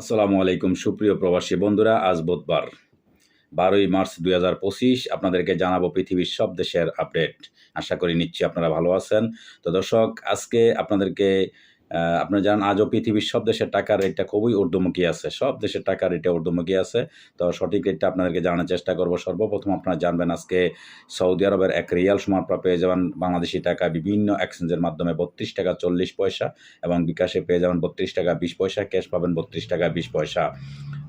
আসসালামু আলাইকুম, সুপ্রিয় প্রবাসী বন্ধুরা, আজ বুধবার, বারোই মার্চ দুই হাজার পঁচিশ। আপনাদেরকে জানাব পৃথিবীর সব দেশের আপডেট। আশা করি নিচ্ছি আপনারা ভালো আছেন। তো দর্শক, আজকে আপনাদেরকে আপনারা জানেন আজও পৃথিবীর সব দেশের টাকার রেটটা খুবই ঊর্ধ্বমুখী আছে। সব দেশের টাকার রেটটা ঊর্ধ্বমুখী আছে। তো সঠিক রেটটা আপনাদেরকে জানার চেষ্টা করব। সর্বপ্রথম আপনারা জানবেন আজকে সৌদি আরবের এক রিয়াল সমান পেয়ে যাবেন বাংলাদেশি টাকা বিভিন্ন এক্সচেঞ্জের মাধ্যমে বত্রিশ টাকা চল্লিশ পয়সা এবং বিকাশে পেয়ে যাবেন বত্রিশ টাকা বিশ পয়সা, ক্যাশ পাবেন বত্রিশ টাকা বিশ পয়সা।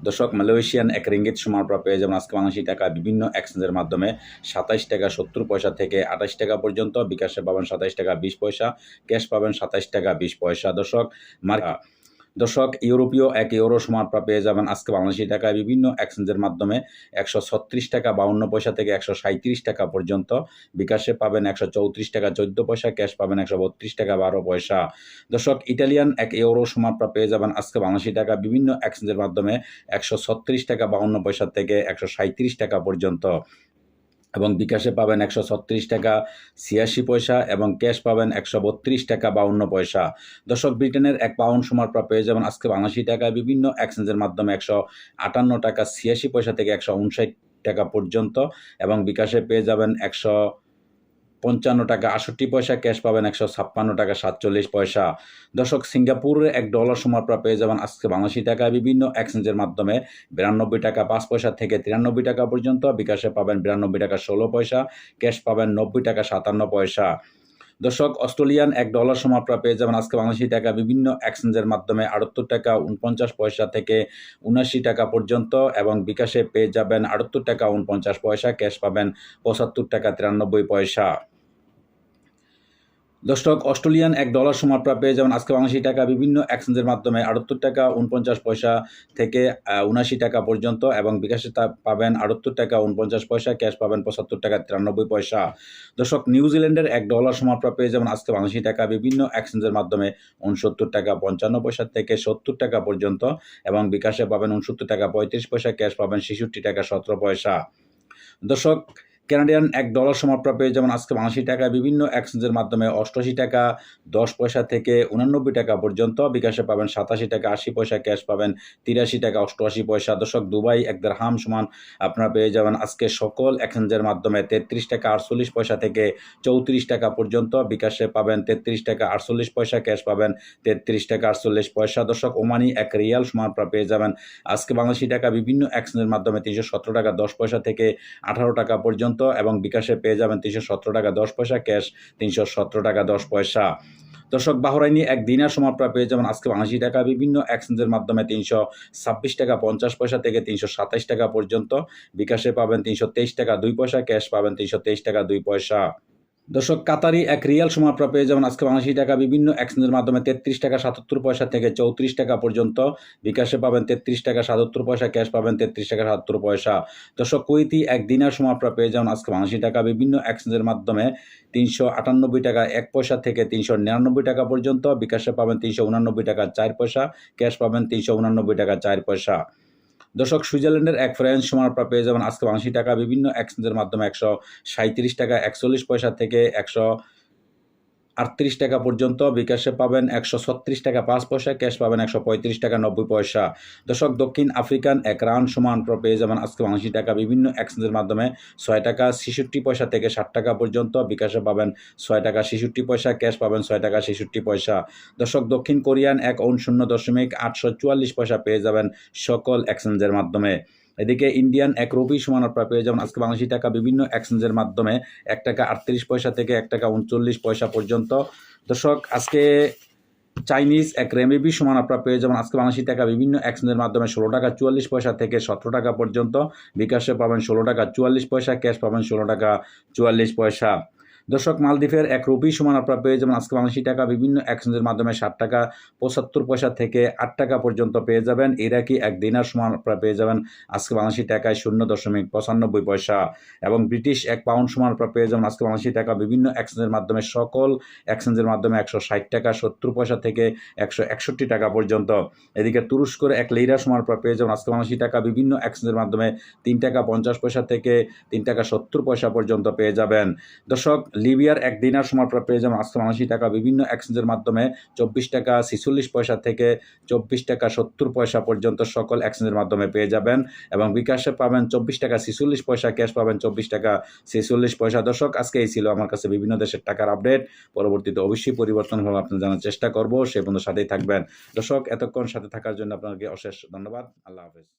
দর্শক, মালয়েশিয়ান এক রিঙ্গিত সমান পেয়ে যাবেন আজকে বাংলাদেশি টাকা বিভিন্ন এক্সচেঞ্জের মাধ্যমে সাতাইশ টাকা সত্তর পয়সা থেকে আঠাশ টাকা পর্যন্ত, বিকাশে পাবেন সাতাইশ টাকা বিশ পয়সা, ক্যাশ পাবেন সাতাইশ টাকা বিশ পয়সা। দর্শক মার্কা দর্শক, ইউরোপীয় এক ইউরো সমান পেয়ে যাবেন আজকে বাংলাদেশি টাকায় বিভিন্ন এক্সচেঞ্জের মাধ্যমে একশো ছত্রিশ টাকা বাউন্ন পয়সা থেকে একশো সাঁত্রিশ টাকা পর্যন্ত। বিকাশে পাবেন একশো চৌত্রিশ টাকা চোদ্দ পয়সা, ক্যাশ পাবেন একশো বত্রিশ টাকা বারো পয়সা। দর্শক, ইটালিয়ান এক ইউরো সমান পেয়ে যাবেন আজকে বাংলাদেশি টাকা বিভিন্ন এক্সচেঞ্জের মাধ্যমে একশো ছত্রিশ টাকা বাউন্ন পয়সা থেকে একশো সাঁত্রিশ টাকা পর্যন্ত। এবং বিকাশে পাবেন একশো ছত্রিশ টাকা ছিয়াশি পয়সা এবং ক্যাশ পাবেন একশো বত্রিশ টাকা বাউন্ন পয়সা। দর্শক, ব্রিটেনের এক পাউন্ড সমান পেয়ে যাবেন আজকে বাংলাদেশি টাকা বিভিন্ন এক্সচেঞ্জের মাধ্যমে একশো আটান্ন টাকা ছিয়াশি পয়সা থেকে একশো উনষাট টাকা পর্যন্ত এবং বিকাশে পেয়ে যাবেন একশো পঞ্চান্ন টাকা আটষট্টি পয়সা, ক্যাশ পাবেন একশো ছাপ্পান্ন টাকা সাতচল্লিশ পয়সা। দর্শক, সিঙ্গাপুরের এক ডলার সময় প্রায় পেয়ে যাবেন আজকে বাংলাদেশি টাকা বিভিন্ন এক্সচেঞ্জের মাধ্যমে। বিরানব্বই টাকা পাঁচ পয়সা থেকে তিরানব্বই টাকা পর্যন্ত। বিকাশে পাবেন বিরানব্বই টাকা ষোলো পয়সা, ক্যাশ পাবেন নব্বই টাকা সাতান্ন পয়সা। দর্শক, অস্ট্রেলিয়ান এক ডলার সময় পেয়ে যাবেন আজকে বাংলাদেশি টাকা বিভিন্ন এক্সচেঞ্জের মাধ্যমে। আটাত্তর টাকা উনপঞ্চাশ পয়সা থেকে উনাশি টাকা পর্যন্ত এবং বিকাশে পেয়ে যাবেন আটাত্তর টাকা উনপঞ্চাশ পয়সা। ক্যাশ পাবেন পঁচাত্তর টাকা তিরানব্বই পয়সা। দর্শক, অস্ট্রেলিয়ান এক ডলার সমান পেয়ে যাবেন আজকে বাংলাদেশি টাকা বিভিন্ন এক্সচেঞ্জের মাধ্যমে। আটাত্তর টাকা উনপঞ্চাশ পয়সা থেকে উনাশি টাকা পর্যন্ত এবং বিকাশে পাবেন আটাত্তর টাকা উনপঞ্চাশ পয়সা, ক্যাশ পাবেন পঁচাত্তর টাকা তিরানব্বই পয়সা। দর্শক নিউজিল্যান্ডের এক ডলার সমান পেয়ে যাবেন আজকে বাংলাদেশি টাকা বিভিন্ন এক্সচেঞ্জের মাধ্যমে। উনসত্তর টাকা পঞ্চান্ন পয়সা থেকে সত্তর টাকা পর্যন্ত এবং বিকাশে পাবেন উনসত্তর টাকা পঁয়ত্রিশ পয়সা, ক্যাশ পাবেন ছেষট্টি টাকা সতেরো পয়সা। দর্শক কানাডিয়ান এক ডলার পেয়ে যেমন আজকে বাংলাদেশি টাকা বিভিন্ন এক্সচেঞ্জের মাধ্যমে অষ্টআশি টাকা, দশ পয়সা থেকে উনানব্বই টাকা পর্যন্ত। বিকাশে পাবেন সাতাশি টাকা, আশি পয়সা ক্যাশ পাবেন, তিরাশি টাকা, অষ্টআশি পয়সা। দশক দুবাই এক হাম সমান আপনারা পেয়ে যাবেন আজকে সকল এক্সচেঞ্জের মাধ্যমে তেত্রিশ টাকা, আটচল্লিশ পয়সা থেকে চৌত্রিশ টাকা পর্যন্ত। বিকাশে পাবেন তেত্রিশ টাকা, আটচল্লিশ পয়সা ক্যাশ পাবেন, তেত্রিশ টাকা, আটচল্লিশ পয়সা। দশক ওমানি এক রিয়াল সমান পেয়ে যাবেন। আজকে বাংলাদেশি টাকা বিভিন্ন এক্সচেঞ্জের মাধ্যমে তিনশো সতেরো টাকা, দশ পয়সা থেকে আঠারো টাকা পর্যন্ত। এবং বিকাশে পেয়ে যাবেন তিনশো সতেরো টাকা দশ পয়সা, ক্যাশ তিনশো সতেরো টাকা দশ পয়সা। দর্শক, বাহরাইনি এক দিনের সমাপ্রা পেয়ে যাবেন আজকে আশি টাকা, বিভিন্ন এক্সচেঞ্জের মাধ্যমে তিনশো ছাব্বিশ টাকা পঞ্চাশ পয়সা থেকে তিনশো সাতাইশ টাকা পর্যন্ত। বিকাশে পাবেন তিনশো তেইশ টাকা দুই পয়সা, ক্যাশ পাবেন তিনশো তেইশ টাকা দুই পয়সা। দর্শক, কাতারি এক রিয়াল সমাপ্রা পেয়ে যেমন আজকে বাংলাদেশি টাকা বিভিন্ন এক্সচেঞ্জের মাধ্যমে তেত্রিশ টাকা সাতাত্তর পয়সা থেকে চৌত্রিশ টাকা পর্যন্ত। বিকাশে পাবেন তেত্রিশ টাকা সাতাত্তর পয়সা, ক্যাশ পাবেন তেত্রিশ টাকা সাতাত্তর পয়সা। দর্শক কুইতি এক দিনার সমাপ্রা পেয়ে যেমন আজকে বাংলাদেশি টাকা বিভিন্ন এক্সচেঞ্জের মাধ্যমে তিনশো আটানব্বই টাকা এক পয়সা থেকে তিনশো নিরানব্বই টাকা পর্যন্ত। বিকাশে পাবেন তিনশো উনানব্বই টাকা চার পয়সা, ক্যাশ পাবেন তিনশো উনানব্বই টাকা চার পয়সা। দর্শক, সুইজারল্যান্ডের এক ফ্রেঞ্চ সমান আপনারা পেয়ে যাবেন আজকে বাংলাদেশি টাকা। বিভিন্ন এক্সচেঞ্জের মাধ্যমে একশো সাঁত্রিশ টাকা, একচল্লিশ পয়সা থেকে একশো আটত্রিশ টাকা পর্যন্ত বিকাশে পাবেন একশো ছত্রিশ টাকা পাঁচ পয়সা, ক্যাশ পাবেন একশো পঁয়ত্রিশ টাকা নব্বই পয়সা। দর্শক, দক্ষিণ আফ্রিকান এক রান সমান পেয়ে যাবেন আজকে বাংলাদেশি টাকা। বিভিন্ন এক্সচেঞ্জের মাধ্যমে ছয় টাকা ছেষট্টি পয়সা থেকে ষাট টাকা পর্যন্ত বিকাশে পাবেন ছয় টাকা ছেষট্টি পয়সা, ক্যাশ পাবেন ছয় টাকা ছেষট্টি পয়সা। দর্শক, দক্ষিণ কোরিয়ান এক অন শূন্য দশমিক আটশো চুয়াল্লিশ পয়সা পেয়ে যাবেন সকল এক্সচেঞ্জের মাধ্যমে। এদিকে ইন্ডিয়ান এক রুপি সমান আপনারা পেয়ে যাবেন আজকে বাংলাদেশি টাকা বিভিন্ন এক্সচেঞ্জের মাধ্যমে এক টাকা আটত্রিশ পয়সা থেকে এক টাকা উনচল্লিশ পয়সা পর্যন্ত। দর্শক, আজকে চাইনিজ এক রেমেবি সমান আপনারা পেয়ে যাবেন আজকে বাংলাদেশি টাকা বিভিন্ন এক্সচেঞ্জের মাধ্যমে ষোলো টাকা চুয়াল্লিশ পয়সা থেকে সতেরো টাকা পর্যন্ত। বিকাশে পাবেন ষোলো টাকা চুয়াল্লিশ পয়সা, ক্যাশ পাবেন ষোলো টাকা চুয়াল্লিশ পয়সা। দর্শক, মালদ্বীপের এক রুপি সমান আপনারা পেয়ে যাবেন আজকে বাংলাদেশি টাকা। বিভিন্ন এক্সচেঞ্জের মাধ্যমে ষাট টাকা, পঁচাত্তর পয়সা থেকে আট টাকা পর্যন্ত পেয়ে যাবেন। ইরাকি এক দিনার সমান আপনারা পেয়ে যাবেন আজকে বাংলাদেশি টাকায় শূন্য দশমিক পঁচানব্বই পয়সা। এবং ব্রিটিশ এক পাউন্ড সমান আপনারা পেয়ে যাবেন আজকে বাংলাদেশি টাকা। বিভিন্ন এক্সচেঞ্জের মাধ্যমে সকল এক্সচেঞ্জের মাধ্যমে একশো ষাট টাকা, সত্তর পয়সা থেকে একশো একষট্টি টাকা পর্যন্ত। এদিকে তুরস্কর এক লেইরা সমান আপনারা পেয়ে যাবেন আজকে বাংলাদেশি টাকা। বিভিন্ন এক্সচেঞ্জের মাধ্যমে তিন টাকা পঞ্চাশ পয়সা থেকে তিন টাকা সত্তর পয়সা পর্যন্ত পেয়ে যাবেন। দর্শক লিবিয়ার এক দিনার সময় আপনারা পেয়ে যাবেন আজকে বাংলাদেশি টাকা। বিভিন্ন এক্সচেঞ্জের মাধ্যমে চব্বিশ টাকা ছিচল্লিশ পয়সা থেকে চব্বিশ টাকা সত্তর পয়সা পর্যন্ত সকল এক্সচেঞ্জের মাধ্যমে পেয়ে যাবেন এবং বিকাশে পাবেন চব্বিশ টাকা ছিচল্লিশ পয়সা ক্যাশ পাবেন চব্বিশ টাকা ছেচল্লিশ পয়সা। দর্শক, আজকে এই ছিল আমার কাছে বিভিন্ন দেশের টাকার আপডেট পরবর্তীতে অবশ্যই পরিবর্তন হবে আপনার জানার চেষ্টা করব। সে পর্যন্ত সাথেই থাকবেন। দর্শক, এতক্ষণ সাথে থাকার জন্য আপনাকে অশেষ ধন্যবাদ। আল্লাহ হাফেজ।